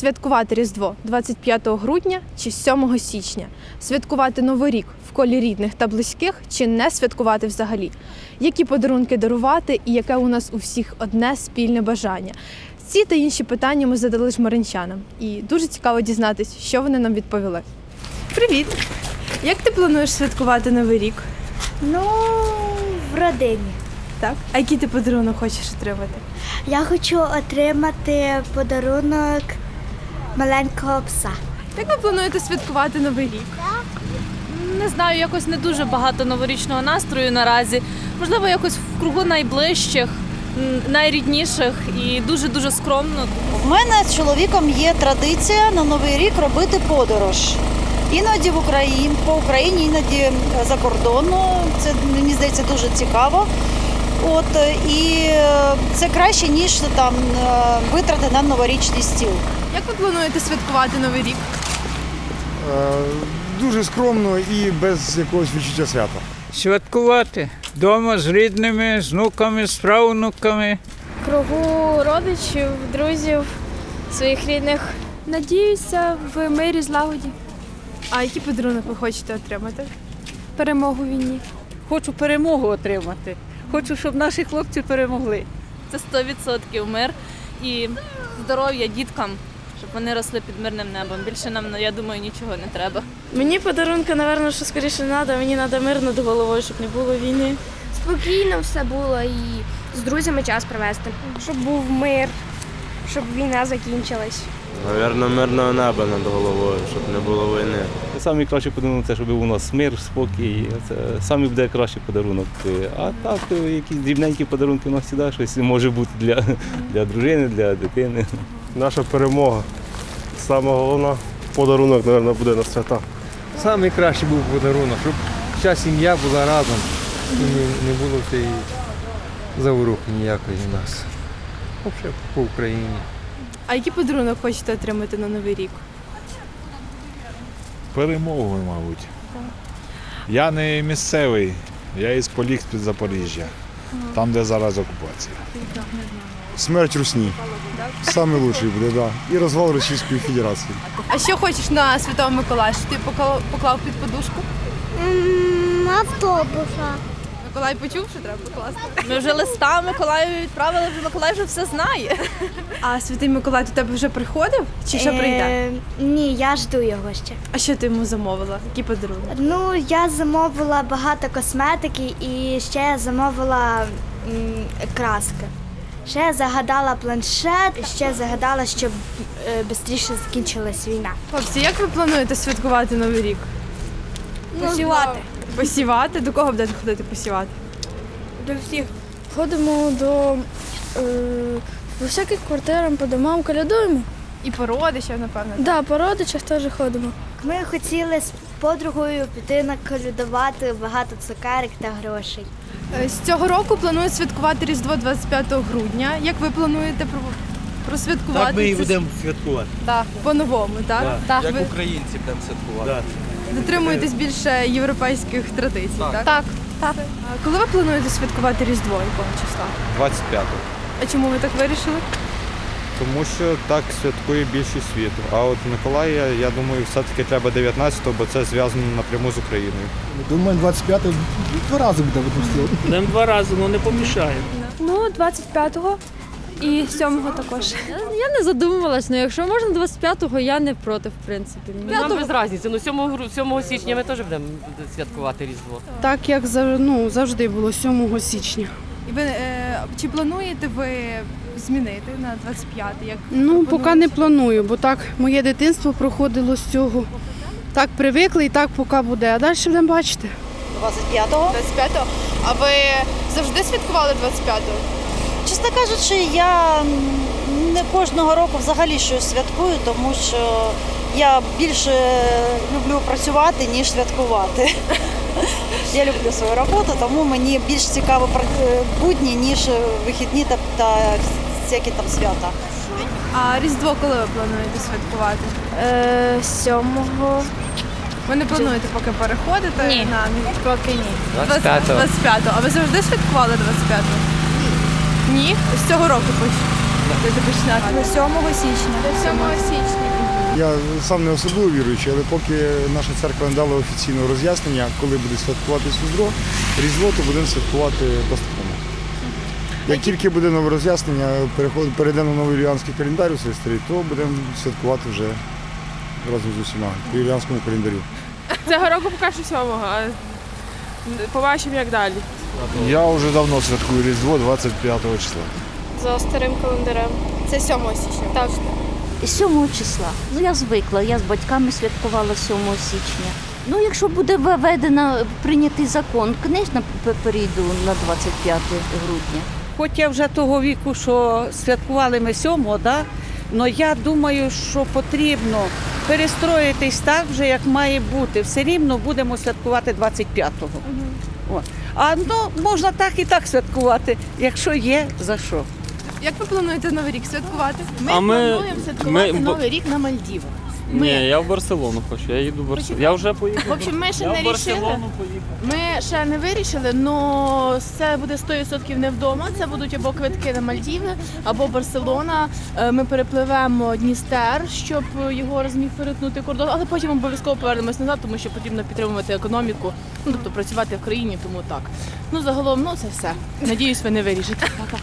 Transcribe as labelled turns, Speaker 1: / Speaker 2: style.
Speaker 1: Святкувати Різдво 25 грудня чи 7 січня, святкувати Новий рік в колі рідних та близьких, чи не святкувати взагалі, які подарунки дарувати і яке у нас у всіх одне спільне бажання. Ці та інші питання ми задали жмаринчанам, і дуже цікаво дізнатись, що вони нам відповіли. Привіт! Як ти плануєш святкувати Новий рік?
Speaker 2: Ну, в родині.
Speaker 1: Так? А який ти подарунок хочеш отримати?
Speaker 2: Я хочу отримати подарунок маленького пса.
Speaker 1: Як ви плануєте святкувати Новий рік?
Speaker 3: Не знаю, якось не дуже багато новорічного настрою наразі. Можливо, якось в кругу найближчих, найрідніших і дуже дуже скромно.
Speaker 4: В мене з чоловіком є традиція на новий рік робити подорож. Іноді в Україні, по Україні, іноді за кордону. Це мені здається дуже цікаво. От і е, це краще ніж там е, витрати на новорічний стіл.
Speaker 1: Як ви плануєте святкувати Новий рік?
Speaker 5: Е, Дуже скромно і без якогось відчуття свята.
Speaker 6: святкувати вдома з рідними, з внуками, з правнуками.
Speaker 7: кругу родичів, друзів, своїх рідних. Надіюся в мирі злагоді,
Speaker 1: А який подарунок ви хочете отримати?
Speaker 7: перемогу в війні.
Speaker 8: Хочу перемогу отримати. Хочу, щоб наші хлопці перемогли.
Speaker 3: Це 100% мир і здоров'я діткам, щоб вони росли під мирним небом. Більше нам, я думаю, нічого не треба.
Speaker 7: Мені подарунка, напевно, що скоріше не треба. Мені треба мир над головою, щоб не було війни.
Speaker 9: спокійно все було і з друзями час провести, щоб був мир, щоб війна закінчилась.
Speaker 10: Навірно, мирного неба над головою, щоб не було війни.
Speaker 11: Самий кращий подарунок це щоб у нас мир, спокій. Це самий буде кращий подарунок. А так, якісь дрібненькі подарунки у нас завжди щось може бути для, для дружини, для дитини.
Speaker 10: Наша перемога. Саме головне подарунок, мабуть, буде на свята.
Speaker 12: Самий кращий був подарунок, щоб вся сім'я була разом і не, було цієї заворухи ніякої у нас. Взагалі по Україні.
Speaker 1: А який подарунок хочете отримати на Новий рік?
Speaker 5: Перемогою, мабуть. Я не місцевий, я із Полік з-під Запоріжжя, там, де зараз окупація. Смерть Русні. Саме лучший буде, так. Да. І розвал Російської Федерації.
Speaker 1: А що хочеш на Святого Миколая? Що ти поклав під подушку?
Speaker 2: Автобуса.
Speaker 1: Миколай почув, що треба покласти.
Speaker 3: Ми вже листа Миколаю відправили, вже Миколай вже все знає.
Speaker 1: А святий Миколай до тебе вже приходив? Чи ще прийде?
Speaker 2: Е, ні, я жду його ще.
Speaker 1: А що ти йому замовила? Який подарунок?
Speaker 2: Ну, я замовила багато косметики і ще я замовила м, краски. Ще я загадала планшет, ще загадала, щоб швидше закінчилась війна.
Speaker 1: Хлопці, як ви плануєте святкувати Новий рік?
Speaker 2: Посівати.
Speaker 1: Посівати? До кого будете ходити посівати?
Speaker 7: До всіх. Ходимо до, е, до всяких квартирам, по домам, колядуємо.
Speaker 1: І по родичам, напевно.
Speaker 7: Так, да, по родичах теж ходимо.
Speaker 2: Ми хотіли з подругою піти наколядувати багато цукерок та грошей.
Speaker 1: Е, З цього року планують святкувати Різдво 25 грудня. Як ви плануєте просвяткувати?
Speaker 12: Так ми і будемо святкувати.
Speaker 1: Так, по-новому, так?
Speaker 12: Так.
Speaker 1: так. Ви
Speaker 12: українці будемо святкувати.
Speaker 1: Дотримуєтесь більше європейських традицій, так? Так. А коли ви плануєте святкувати Різдво, якого числа?
Speaker 10: 25-го.
Speaker 1: А чому ви так вирішили?
Speaker 5: Тому що так святкує більшість світу. А от Миколая, я думаю, все-таки треба 19-го, бо це зв'язано напряму з Україною.
Speaker 12: Думаю, 25-го два рази буде випустили.
Speaker 11: Будемо два рази, ну не помішає.
Speaker 7: Ну, 25-го і 7-го також.
Speaker 3: Я не задумувалась, але якщо можна 25-го, я не проти, в принципі.
Speaker 8: Нам без різниці. Ну 7, 7 січня ми теж будемо святкувати Різдво.
Speaker 13: Так як ну, завжди було 7 січня.
Speaker 1: І ви е, чи плануєте ви змінити на 25 як
Speaker 13: Ну, поки не планую, бо так моє дитинство проходило з цього. Так привикли і так поки буде. А далі будемо бачити.
Speaker 4: 25-го.
Speaker 1: 25-го? А ви завжди святкували 25-го?
Speaker 4: Чесно кажучи, я не кожного року взагалі щось святкую, тому що я більше люблю працювати, ніж святкувати. Я люблю свою роботу, тому мені більш цікаво е, будні, ніж вихідні та, та всякі там свята.
Speaker 1: А Різдво коли ви плануєте святкувати?
Speaker 7: Е, 7-го.
Speaker 1: Ви не плануєте поки переходити
Speaker 7: Ні.
Speaker 1: на
Speaker 7: Поки ні.
Speaker 1: 25-го. 25-го. А ви завжди святкували 25-го? Ні. З цього року хоч? До 7 січня. До 7 січня.
Speaker 5: Я сам не особливо віруючий, але поки наша церква не дала офіційного роз'яснення, коли буде святкуватись Різдво, Різдво, то будемо святкувати поступово. Як тільки буде нове роз'яснення, перейдемо на новий юліанський календар у сестрі, то будемо святкувати вже разом з усіма по юліанському календарю.
Speaker 7: Цього року поки що сьомого, а побачимо як далі.
Speaker 5: Я вже давно святкую Різдво 25 числа.
Speaker 7: За старим календарем. Це 7 січня. Так.
Speaker 14: 7 числа. Ну я звикла, я з батьками святкувала 7 січня. Ну, якщо буде введено прийнятий закон, звісно, перейду на 25 грудня.
Speaker 13: Хоч я вже того віку, що святкували ми сьомого, да? але я думаю, що потрібно перестроїтись так вже, як має бути. Все рівно будемо святкувати 25-го. О. А ну, можна так і так святкувати, якщо є за що.
Speaker 1: Як ви плануєте Новий рік святкувати?
Speaker 11: Ми А ми- плануємо
Speaker 7: святкувати
Speaker 11: ми- бо-
Speaker 7: Новий рік на Мальдівах.
Speaker 11: Ні, я в Барселону хочу, я їду в Барселону. Я вже поїхав.
Speaker 7: В общем, ми ще
Speaker 11: я
Speaker 7: не
Speaker 11: в Барселону
Speaker 7: рішили.
Speaker 11: поїхав.
Speaker 7: Ми ще не вирішили, але це буде 100% не вдома. Це будуть або квитки на Мальдіви, або Барселона. Е, Ми перепливемо Дністер, щоб його зміг перетнути кордон, але потім обов'язково повернемось назад, тому що потрібно підтримувати економіку, ну тобто працювати в країні, тому так. Ну загалом, ну це все. Надіюсь, ви не вирішите. Пока.